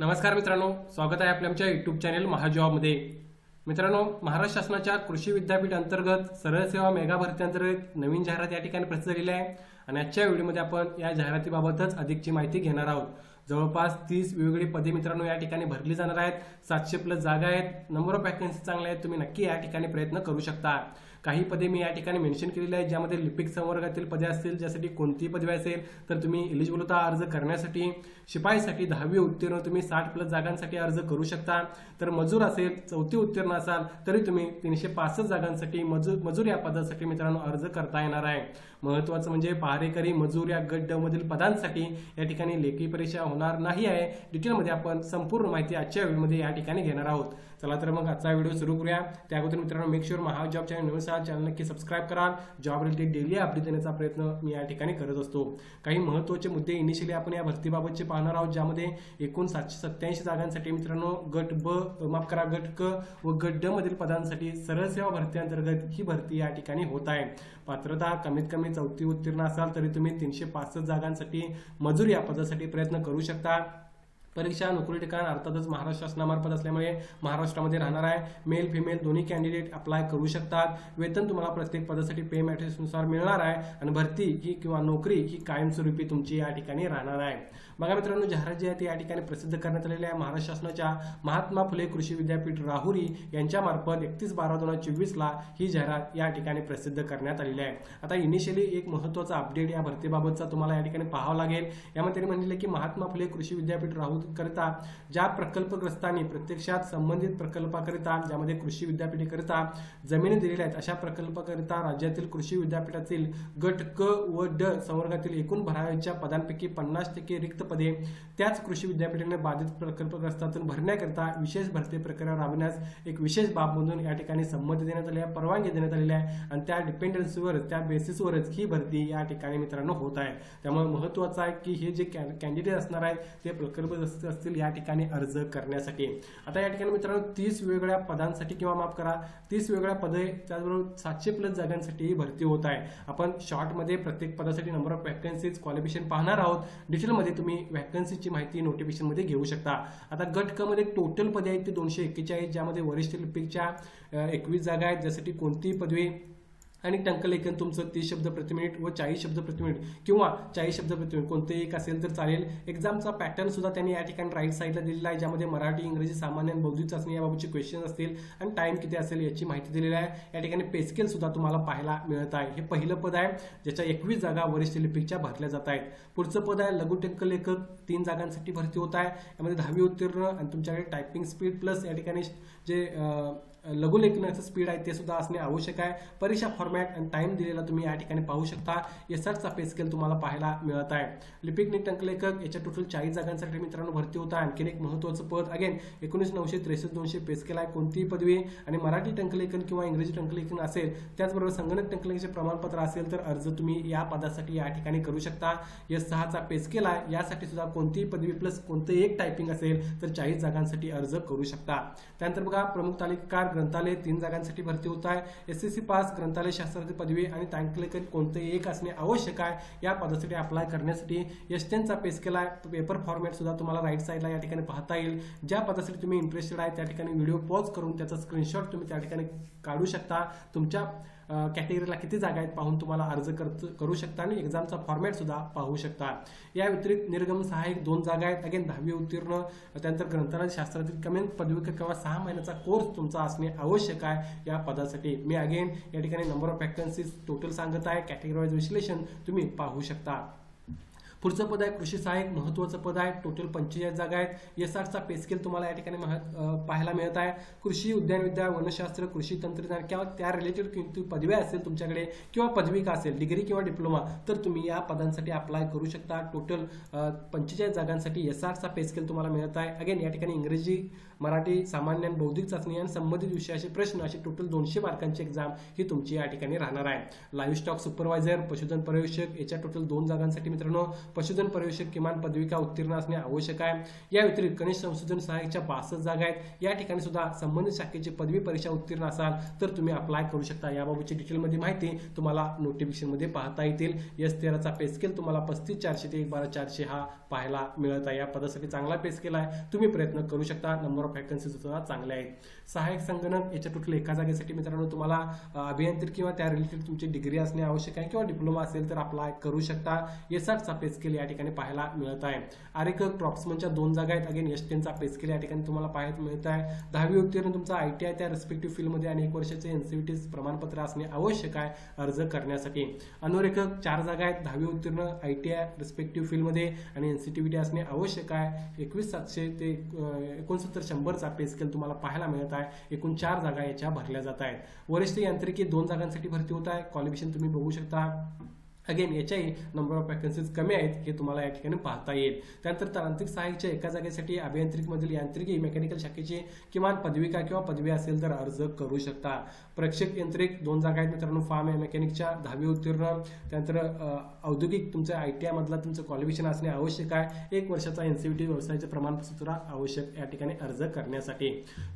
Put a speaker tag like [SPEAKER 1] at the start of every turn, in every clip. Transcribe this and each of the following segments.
[SPEAKER 1] नमस्कार मित्रांनो स्वागत आहे आपल्या आमच्या युट्यूब चॅनेल महाजॉबमध्ये मित्रांनो महाराष्ट्र शासनाच्या कृषी विद्यापीठ अंतर्गत सरळ सेवा मेगा भरती अंतर्गत नवीन जाहिरात या ठिकाणी प्रसिद्ध झालेली आहे. आणि आजच्या व्हिडिओमध्ये आपण या जाहिरातीबाबतच अधिकची माहिती घेणार आहोत. जवळपास तीस वेगवेगळी पदे मित्रांनो या ठिकाणी भरली जाणार आहेत. सातशे प्लस जागा आहेत. नंबर ऑफ वॅकन्सी चांगल्या आहेत. तुम्ही नक्की या ठिकाणी प्रयत्न करू शकता. काही पदे मी या ठिकाणी मेन्शन केलेली आहेत ज्यामध्ये लिपिक संवर्गातील पदे असतील ज्यासाठी कोणतीही पदवी असेल तर तुम्ही इलिजिबलता होता अर्ज करण्यासाठी. शिपाईसाठी दहावी उत्तीर्ण तुम्ही साठ प्लस जागांसाठी अर्ज करू शकता. तर मजूर असेल चौथी उत्तीर्ण असाल तरी तुम्ही तीनशे पासष्ट जागांसाठी मजूर मजूर या पदासाठी मित्रांनो अर्ज करता येणार आहे. महत्वाचं म्हणजे पहारेकरी मजूर या गट मधील पदांसाठी या ठिकाणी लेखी परीक्षा होणार नाही आहे. डिटेलमध्ये आपण संपूर्ण माहिती आजच्या व्हिडिओमध्ये या ठिकाणी घेणार आहोत. चला तर मग आजचा व्हिडिओ सुरू करूया. त्या अगोदर मित्रांनो make sure Maha job channel नवीन असाल चॅनल नक्की सबस्क्राईब करा. जॉब रिलेटेड डेली अपडेट देण्याचा प्रयत्न मी या ठिकाणी करत असतो. काही महत्त्वाचे मुद्दे इनिशियली आपण या भरतीबाबतचे पाहणार आहोत ज्यामध्ये एकूण सातशे सत्याऐंशी जागांसाठी मित्रांनो गट ब माफ करा गट क व गट ड मधील पदांसाठी सरळ सेवा भरती अंतर्गत ही भरती या ठिकाणी होत आहे. पात्रता कमीत कमी चौथी उत्तीर्ण असाल तरी तुम्ही तीनशे पासष्ट जागांसाठी मजूर या पदासाठी प्रयत्न करू शकता. परीक्षा नोकरी ठिकाण अर्थातच महाराष्ट्र शासनामार्फत असल्यामुळे महाराष्ट्रामध्ये राहणार आहे. मेल फिमेल दोन्ही कॅन्डिडेट अप्लाय करू शकतात. वेतन तुम्हाला प्रत्येक पदासाठी पे मॅट्रिक्सनुसार मिळणार आहे. आणि भरती ही किंवा नोकरी ही कायमस्वरूपी तुमची या ठिकाणी राहणार आहे. बघा मित्रांनो जाहिरात जी आहे ती या ठिकाणी प्रसिद्ध करण्यात आलेली आहे. महाराष्ट्र शासनाच्या महात्मा फुले कृषी विद्यापीठ राहुरी यांच्यामार्फत एकतीस बारा दोन हजार चोवीसला ही जाहिरात या ठिकाणी प्रसिद्ध करण्यात आलेली आहे. आता इनिशियली एक महत्त्वाचा अपडेट या भरतीबाबतचा तुम्हाला या ठिकाणी पाहावा लागेल. यामध्ये त्यांनी म्हणले की महात्मा फुले कृषी विद्यापीठ राहुरी करिता ज्या प्रकल्पग्रस्तांनी प्रत्यक्षात संबंधित प्रकल्पाकरिता ज्यामध्ये कृषी विद्यापीठेकरिता जमिनी दिलेल्या आहेत अशा प्रकल्पाकरिता राज्यातील कृषी विद्यापीठातील गट क व ड संवर्गातील एकूण भराव्याच्या पदांपैकी पन्नास टक्के रिक्त पदे त्याच कृषी विद्यापीठाने बाधित प्रकल्पग्रस्तातून भरण्याकरिता विशेष भरती प्रक्रिया राबविण्यास एक विशेष बाब म्हणून या ठिकाणी संमती देण्यात आली आहे परवानगी देण्यात आलेली आहे. आणि त्या डिपेंडन्सीवर त्या बेसिसवरच ही भरती या ठिकाणी मित्रांनो होत आहे. त्यामुळे महत्वाचं आहे की हे जे कॅन्डिडेट असणार आहेत ते प्रकल्प प्रकल्पग्रस्त असतील या ठिकाणी अर्ज करण्यासाठी. आता या ठिकाणी मित्रांनो तीस वेगवेगळ्या पदांसाठी किंवा माफ करा तीस वेगळ्या पदे त्याचबरोबर सातशे प्लस जागांसाठी भरती होत आहे. आपण शॉर्टमध्ये प्रत्येक पदासाठी नंबर ऑफ वॅकन्सीज क्वालिफिकेशन पाहणार आहोत. डिटेलमध्ये तुम्ही व्हॅकन्सीची माहिती नोटिफिकेशनमध्ये घेऊ शकता. आता गट क मध्ये टोटल पदे आहेत ते दोनशे एक्केचाळीस ज्यामध्ये वरिष्ठ लिपिकच्या एकवीस जागा आहेत. ज्यासाठी कोणतीही पदवी आणि टंकलेखन तुमचं तीस शब्द प्रति मिनिट व चाळीस शब्द प्रति मिनिट किंवा चाळीस शब्द प्रति मिनिट कोणतेही एक असेल तर चालेल. एक्झामचा पॅटर्न सुद्धा त्यांनी या ठिकाणी राईट साईडला दिलेला आहे ज्यामध्ये मराठी इंग्रजी सामान्य आणि बौद्धिक चाचणी याबाबतचे क्वेश्चन असतील आणि टाईम किती असेल याची माहिती दिलेली आहे. या ठिकाणी पेस्केल सुद्धा तुम्हाला पाहायला मिळत आहे. हे पहिलं पद आहे ज्याच्या एकवीस जागा वरिष्ठ लिपिकच्या भरल्या जात आहेत. पुढचं पद आहे लघु टंकलेखक तीन जागांसाठी भरती होत आहे. यामध्ये दहावी उत्तीर्ण आणि तुमच्याकडे टायपिंग स्पीड प्लस या ठिकाणी जे लघुलेखनाचं स्पीड आहे ते सुद्धा असणे आवश्यक आहे. परीक्षा फॉर्मॅट आणि टाइम दिलेला तुम्ही या ठिकाणी पाहू शकता. एस आरचा पे स्केल तुम्हाला पाहायला मिळत आहे. लिपिक निटंक टंकलेखक याच्या टोटल चाळीस जागांसाठी मित्रांनो भरती होता. आहे आणखीन एक महत्त्वाचं पद अगेन एकोणीस नऊशे त्रेसष्ट दोनशे पे स्केल आहे कोणतीही पदवी. आणि मराठी टंकलेखन किंवा इंग्रजी टंकलेखन असेल त्याचबरोबर संगणक टंकलेखनचे प्रमाणपत्र असेल तर अर्ज तुम्ही या पदासाठी या ठिकाणी करू शकता. एस सहाचा पे स्केल आहे यासाठी सुद्धा कोणतीही पदवी प्लस कोणतंही एक टायपिंग असेल तर चाळीस जागांसाठी अर्ज करू शकता. त्यानंतर बघा प्रमुख तालिकाकार ग्रंथालय तीन जागांसाठी भरती होत आहे. एस एस सी पास ग्रंथालय शास्त्राची पदवी आणि टँकलेखन कोणतेही एक असणे आवश्यक आहे. या पदासाठी अप्लाय करण्यासाठी एसटेनचा पेस केला आहे. पेपर फॉर्मॅट सुद्धा तुम्हाला राईट साईडला या ठिकाणी पाहता येईल. ज्या पदासाठी तुम्ही इंटरेस्टेड आहे त्या ठिकाणी व्हिडिओ पॉज करून त्याचा स्क्रीनशॉट तुम्ही त्या ठिकाणी काढू शकता. तुमच्या कॅटेगरीला किती जागा आहेत पाहून तुम्हाला अर्ज करू शकता आणि एक्झामचा फॉर्मॅट सुद्धा पाहू शकता. या व्यतिरिक्त निर्गम सहाय्यक दोन जागा आहेत. अगेन दहावी उत्तीर्ण त्यानंतर ग्रंथालय शास्त्रातील कमी पदवी किंवा सहा महिन्याचा कोर्स तुमचा असणे आवश्यक आहे या पदासाठी. मी अगेन या ठिकाणी नंबर ऑफ वॅकन्सीज टोटल सांगत आहे. कॅटेगरी वाईज विश्लेषण तुम्ही पाहू शकता. पुढचं पद आहे कृषी सहाय्यक महत्वाचं पद आहे टोटल पंचेचाळीस जागा आहेत. एस आरचा पेस्केल तुम्हाला या ठिकाणी पाहायला मिळत आहे. कृषी उद्यानविद्या वनशास्त्र कृषी तंत्रज्ञान किंवा त्या रिलेटेड पदव्या असेल तुमच्याकडे किंवा पदविका असेल डिग्री किंवा डिप्लोमा तर तुम्ही या पदांसाठी अप्लाय करू शकता. टोटल पंचेचाळीस जागांसाठी एस आरचा पेस्केल तुम्हाला मिळत आहे. अगेन या ठिकाणी इंग्रजी मराठी सामान्य आणि बौद्धिक चाचणी आणि संबंधित विषयाचे प्रश्न असे टोटल दोनशे मार्कांची एक्झाम ही तुमची या ठिकाणी राहणार आहे. लाईव्ह स्टॉक सुपरवायझर पशुधन पर्यवेक्षक याच्या टोटल दोन जागांसाठी मित्रांनो पशुधन पर्यवेक्षक किमान पदविका उत्तीर्ण असणे आवश्यक आहे. या व्यतिरिक्त कनिष्ठ संशोधन सहाय्यकच्या बासष्ट जागा आहेत. या ठिकाणी सुद्धा संबंधित शाखेची पदवी परीक्षा उत्तीर्ण असाल तर तुम्ही अप्लाय करू शकता. याबाबतची डिटेलमध्ये माहिती तुम्हाला नोटिफिकेशनमध्ये पाहता येतील. एस तेराचा पेस्केल तुम्हाला पस्तीस चारशे ते एक बारा चारशे हा पाहायला मिळत आहे. या पदासाठी चांगला पेस्केल आहे. तुम्ही प्रयत्न करू शकता. नंबर ऑफ वॅकन्सी सुद्धा चांगले आहेत. सहाय्यक संगणक याच्या टोटल एका जागेसाठी मित्रांनो तुम्हाला अभियांत्रिकी किंवा त्या रिलेटेड तुमची डिग्री असणे आवश्यक आहे किंवा डिप्लोमा असेल तर अप्लाय करू शकता. एस आठचा पे स्केल या ठिकाणी पाहायला मिळत आहे. आरेकर क्रॉप्समनच्या दोन जागा आहेत. अगेन एस टेनचा पे स्केल या ठिकाणी तुम्हाला पाहायला मिळत आहे. दहावी उत्तीर्ण तुमचा आय टी आय त्या रेस्पेक्टिव्ह फील्डमध्ये आणि एक वर्षाचे एनसीबीटी प्रमाणपत्र असणे आवश्यक आहे अर्ज करण्यासाठी. अनुरेखक चार जागा आहेत. दहावी उत्तीर्ण आय टी आय रेस्पेक्टिव्ह फील्डमध्ये आणि एनसीटीव्हीटी असणे आवश्यक आहे. एकवीस सातशे ते एकोणसत्तर शंभरचा पे स्केल तुम्हाला पाहायला मिळत आहे. एकूण चार जागा याच्या भरल्या जात आहेत. वरिष्ठ यांत्रिकी दोन जागांसाठी भरती होत आहे. क्वालिफिकेशन तुम्ही बघू शकता. अगेन याच्याही नंबर ऑफ वॅकन्सीज कमी आहेत हे तुम्हाला या ठिकाणी पाहता येईल. त्यानंतर तांत्रिक सहाय्यच्या एका जागेसाठी अभियांत्रिकमधील यांत्रिकी मेकॅनिकल शाखेची किमान पदविका किंवा पदवी असेल तर अर्ज करू शकता. प्रेक्षक यांत्रिक दोन जागा आहेत मित्रांनो फार्म मेकॅनिकच्या दहावी उत्तीर्ण. त्यानंतर औद्योगिक तुमचं आय टी आयमधला तुमचं क्वालिफिकेशन असणे आवश्यक आहे. एक वर्षाचा एनसीव्हीटी व्यवसायाचे प्रमाणपत्र आवश्यक या ठिकाणी अर्ज करण्यासाठी.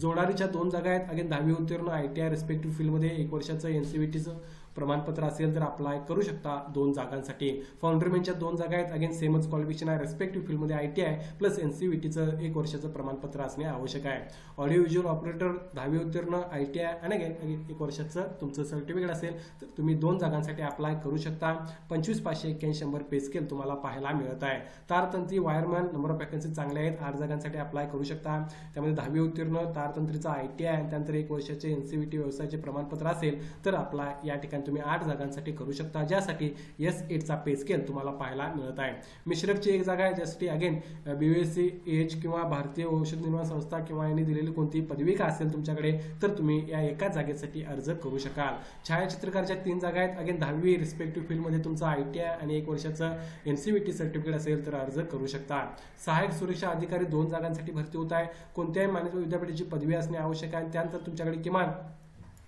[SPEAKER 1] जोडारीच्या दोन जागा आहेत. अगेन दहावी उत्तीर्ण आय टी आय रेस्पेक्टिव्ह फील्डमध्ये एक वर्षाचं एनसीव्हीटीचं प्रमाणपत्र असेल तर अप्लाय करू शकता दोन जागांसाठी. फाउंड्रीमेनच्या दोन जागा आहेत. अगेन सेमच क्वालिफिकेशन आहे. रेस्पेक्टिव्ह फील्डमध्ये आय टी आय प्लस एनसीव्हीटीचं एक वर्षाचं प्रमाणपत्र असणे आवश्यक आहे. ऑडिओ व्हिज्युअल ऑपरेटर दहावी उत्तीर्ण आय टी आय आणि अगेन एक वर्षाचं तुमचं सर्टिफिकेट असेल तर तुम्ही दोन जागांसाठी अप्लाय करू शकता. पंचवीस पाचशे एक्क्याऐंशी शंभर पे स्केल तुम्हाला पाहायला मिळत आहे. तारतंत्री वायरमॅन नंबर ऑफ वॅकन्सी चांगले आहेत. आठ जागांसाठी अप्लाय करू शकता. त्यामध्ये दहावी उत्तीर्ण तारतंत्रीचा आय टी आय त्यानंतर एक वर्षाचे एनसीव्हीटी व्यवसायाचे प्रमाणपत्र असेल तर अप्लाय या ठिकाणी तुम्ही आठ जागांसाठी करू शकता ज्यासाठी एस एटचा पे स्केल तुम्हाला पाहायला मिळत आहे. मिश्रकची एक जागा आहे ज्यासाठी अगेन बीएससी एच किंवा भारतीय औषध निर्माण संस्था किंवा यांनी दिलेली कोणती पदविका असेल तुमच्याकडे तर तुम्ही या एका जागेसाठी अर्ज करू शकाल. छायाचित्रकारच्या तीन जागा आहेत. अगेन दहावी रिस्पेक्टिव्ह फील्डमध्ये तुमचं आय टी आय आणि एक वर्षाचं एनसीव्हीटी सर्टिफिकेट असेल तर अर्ज करू शकता. सहाय्यक सुरक्षा अधिकारी दोन जागांसाठी भरती होत आहे. कोणत्याही मान्यता विद्यापीठाची पदवी असणे आवश्यक आहे त्यानंतर तुमच्याकडे किमान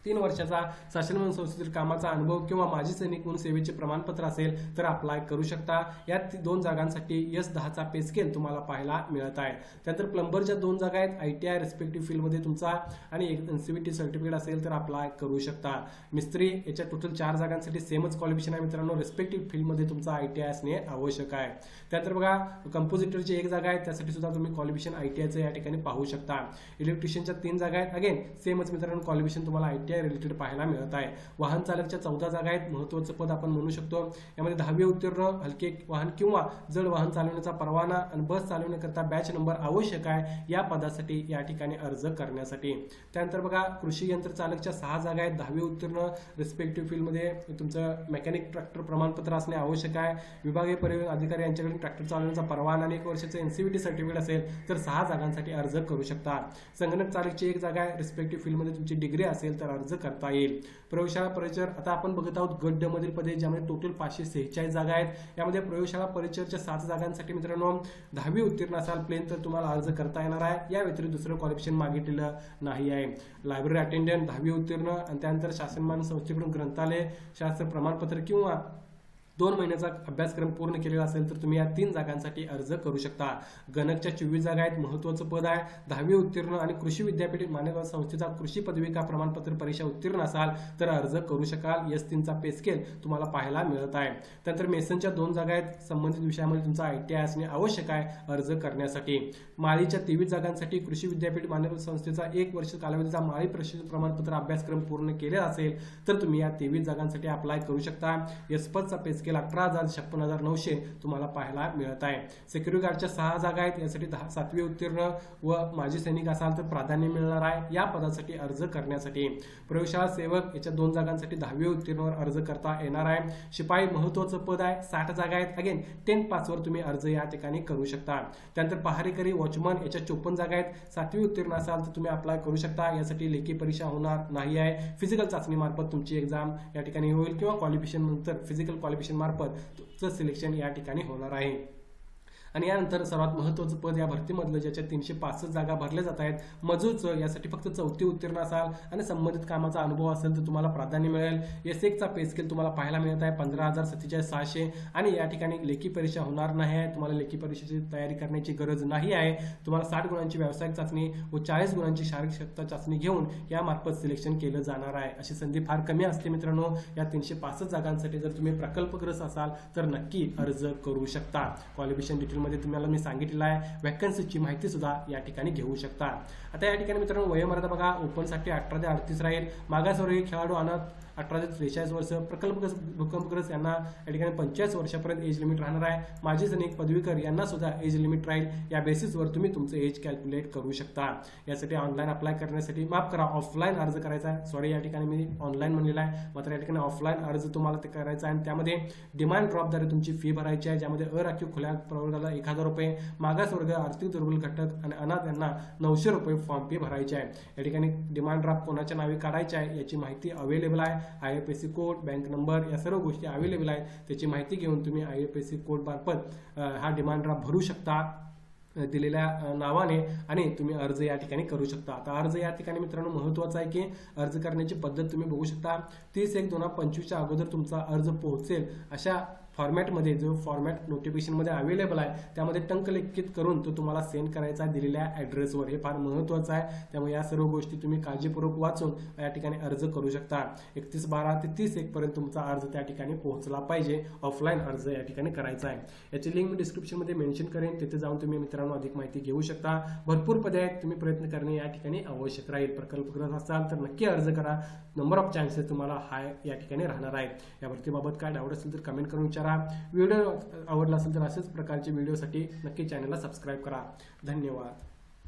[SPEAKER 1] तीन वर्षाचा शासन संस्थेतील कामाचा अनुभव किंवा माजी सैनिक म्हणून सेवेचे प्रमाणपत्र असेल तर अप्लाय करू शकता. या दोन जागांसाठी एस दहाचा पे स्केल तुम्हाला पाहायला मिळत आहे. त्यानंतर प्लंबरच्या दोन जागा आहेत आय टी आय रेस्पेक्टिव्ह फील्डमध्ये तुमचा आणि एक एनसीबीटी सर्टिफिकेट असेल तर अप्लाय करू शकता. मिस्त्री याच्या टोटल चार जागांसाठी सेमच क्वालिफिकेशन आहे मित्रांनो. रेस्पेक्टिव्ह फील्डमध्ये तुमचा आय टी आय असणे आवश्यक आहे. त्यानंतर बघा कंपोजिटरची एक जागा आहे त्यासाठी सुद्धा तुम्ही क्वालिफिकेशन आय टी आयचं या ठिकाणी पाहू शकता. इलेक्ट्रिशियनच्या तीन जागा आहेत. अगेन सेमच मित्रांनो क्वालिफिकेशन तुम्हाला आय टी आय रिलेटेड पाहायला मिळत आहे. वाहन चालकच्या चौदा जागा आहेत. महत्वाचं पद आपण म्हणू शकतो. यामध्ये दहावी उत्तीर्ण हलके वाहन किंवा जड वाहन चालवण्याचा परवाना आणि बस चालवण्याकरता बॅच नंबर आवश्यक आहे या पदासाठी या ठिकाणी अर्ज करण्यासाठी. त्यानंतर बघा कृषी यंत्र चालकच्या सहा जागा आहेत. दहावी उत्तीर्ण रिस्पेक्टिव्ह फील्डमध्ये तुमचं मेकॅनिक ट्रॅक्टर प्रमाणपत्र असणे आवश्यक आहे. विभागीय परिवहन अधिकारी यांच्याकडे ट्रॅक्टर चालवण्याचा परवाना आणि एक वर्षाचं एनसीबीटी सर्टिफिकेट असेल तर सहा जागांसाठी अर्ज करू शकता. संगणक चालकची एक जागा आहे. रिस्पेक्टिव्ह फील्डमध्ये तुमची डिग्री असेल तर अर्ज करता येईल. प्रयोगशाळा परिचर आता आपण बघत आहोत गट ड मधील पदे ज्यामध्ये टोटल पाचशे सेहेचाळीस जागा आहेत. यामध्ये प्रयोगशाळा परिचरच्या सात जागांसाठी मित्रांनो दहावी उत्तीर्ण असाल प्लेन तर तुम्हाला अर्ज करता येणार आहे. या व्यतिरिक्त दुसरं क्वालिफिकेशन मागितलेलं नाही आहे. लायब्ररी अटेंडंट दहावी उत्तीर्ण आणि त्यानंतर शासनमान संस्थेकडून ग्रंथालय शास्त्र प्रमाणपत्र किंवा दोन महिन्याचा अभ्यासक्रम पूर्ण केलेला असेल तर तुम्ही या तीन जागांसाठी अर्ज करू शकता. गणकच्या चोवीस जागा आहेत महत्वाचं पद आहे. दहावी उत्तीर्ण आणि कृषी विद्यापीठ मान्यता संस्थेचा कृषी पदविका प्रमाणपत्र परीक्षा उत्तीर्ण असाल तर अर्ज करू शकाल. एस तीनचा पेस्केल तुम्हाला पाहायला मिळत आहे. त्यानंतर मेसनच्या दोन जागा आहेत. संबंधित विषयामध्ये तुमचा आय टी आय असणे आवश्यक आहे अर्ज करण्यासाठी. माळीच्या तेवीस जागांसाठी कृषी विद्यापीठ मान्यता संस्थेचा एक वर्ष कालावधीचा माळी प्रशिक्षण प्रमाणपत्र अभ्यासक्रम पूर्ण केलेला असेल तर तुम्ही या तेवीस जागांसाठी अप्लाय करू शकता. एस पेस्केल स्केल अठरा हजार छप्पन हजार नऊशे तुम्हाला पाहायला मिळत आहे. सिक्युरिटी गार्डच्या सहा जागा आहेत यासाठी दहा सातवी उत्तीर्ण व माजी सैनिक असाल तर प्राधान्य मिळणार आहे या पदासाठी अर्ज करण्यासाठी. प्रयोगशाळा सेवक याच्या दोन जागांसाठी दहावी उत्तीर्णवर अर्ज करता येणार आहे. शिपाई महत्वाचं पद आहे साठ जागा आहेत. अगेन टेन पासवर तुम्ही अर्ज या ठिकाणी करू शकता. त्यानंतर पहारेकरी वॉचमन याच्या चोपन्न जागा आहेत. सातवी उत्तीर्ण असाल तर तुम्ही अप्लाय करू शकता. यासाठी लेखी परीक्षा होणार नाही आहे. फिजिकल चाचणी मार्फत तुमची एक्झाम या ठिकाणी होईल किंवा क्वालिफिकेशन नंतर फिजिकल क्वालिफिकेशन मार्फत तुमचं सिलेक्शन या ठिकाणी होणार आहे. आणि यानंतर सर्वात महत्त्वाचं पद या भरतीमधलं ज्याच्या तीनशे पासष्ट जागा भरल्या जात आहेत. मजूरचं यासाठी फक्त चौथी उत्तीर्ण असाल आणि संबंधित कामाचा अनुभव असेल तर तुम्हाला प्राधान्य मिळेल. एस एकचा पे स्केल तुम्हाला पाहायला मिळत आहे पंधरा हजार सत्तेचाळीस सहाशे. आणि या ठिकाणी लेखी परीक्षा होणार नाही आहे. तुम्हाला लेखी परीक्षेची तयारी करण्याची गरज नाही आहे. तुम्हाला साठ गुणांची व्यावसायिक चाचणी व चाळीस गुणांची शारीरिक क्षमता चाचणी घेऊन यामार्फत सिलेक्शन केलं जाणार आहे. अशी संधी फार कमी असते मित्रांनो. या तीनशे पासष्ट जागांसाठी जर तुम्ही प्रकल्पग्रस्त असाल तर नक्की अर्ज करू शकता. क्वालिफिकेशन डिटेलमध्ये तुम्हाला मी सांगितलेलं आहे. वॅकन्सीची माहिती सुद्धा या ठिकाणी घेऊ शकता. आता या ठिकाणी मित्रांनो वयोमर्यादा बघा ओपनसाठी अठरा ते अडतीस राहील. मागासवर्गीय खेळाडू आणत अठरा ते त्रेचाळीस वर्ष. प्रकल्पग्रस्त भूकंपग्रस्त यांना या ठिकाणी पंचेचाळीस वर्षापर्यंत एज लिमिट राहणार आहे. माजी सैनिक पदवीकर यांना सुद्धा एज लिमिट राहील. या बेसिसवर तुम्ही तुमचं एज कॅल्क्युलेट करू शकता. यासाठी ऑनलाईन अप्लाय करण्यासाठी माफ करा ऑफलाईन अर्ज करायचा आहे. सॉरी या ठिकाणी मी ऑनलाईन म्हणलेला आहे. मात्र या ठिकाणी ऑफलाईन अर्ज तुम्हाला ते करायचा आहे. आणि त्यामध्ये डिमांड ड्रॉपद्वारे तुमची फी भरायची आहे ज्यामध्ये अराखीव खुल्या प्रवर्गाला एक हजार रुपये मागासवर्ग आर्थिक दुर्बल घटक आणि अनाथ यांना नऊशे रुपये फॉर्म फी भरायची आहे. या ठिकाणी डिमांड ड्राफ्ट कोणाच्या नावे काढायची आहे याची माहिती अवेलेबल आहे. I F S C code bank number या सर्व गोष्टी अवेलेबल आहेत. त्याची माहिती घेऊन तुम्ही I F S C code मार्फत हा डिमांड ड्राफ्ट भरू शकता दिलेल्या नावाने आणि तुम्ही अर्ज या ठिकाणी करू शकता. आता अर्ज या ठिकाणी मित्रांनो महत्त्वाचा आहे की अर्ज करण्याची पद्धत तुम्ही बघू शकता. तीस एक दोन हजार पंचवीसच्या अगोदर तुमचा अर्ज पोहोचेल अशा फॉर्मॅटमध्ये जो फॉर्मॅट नोटिफिकेशनमध्ये अवेलेबल आहे त्यामध्ये टंकलिखित करून तो तुम्हाला सेंड करायचा आहे दिलेल्या ॲड्रेसवर हे फार महत्त्वाचं आहे. त्यामुळे या सर्व गोष्टी तुम्ही काळजीपूर्वक वाचून या ठिकाणी अर्ज करू शकता. एकतीस बारा ते तीस एकपर्यंत तुमचा अर्ज त्या ठिकाणी पोहोचला पाहिजे. ऑफलाईन अर्ज या ठिकाणी करायचा आहे. याची लिंक मी डिस्क्रिप्शनमध्ये मेन्शन करेन. तिथे जाऊन तुम्ही मित्रांनो अधिक माहिती घेऊ शकता. भरपूर पदे आहेत. तुम्ही प्रयत्न करणे या ठिकाणी आवश्यक राहील. प्रकल्पग्रस्त असाल तर नक्की अर्ज करा. नंबर ऑफ चान्सेस तुम्हाला हाय या ठिकाणी राहणार आहेत या भरतीबाबत काय डाऊट असेल तर कमेंट करून विचार. करा. व्हिडिओ आवडला असेल तर अशाच प्रकारचे व्हिडिओसाठी नक्की चॅनलला सबस्क्राईब करा. धन्यवाद.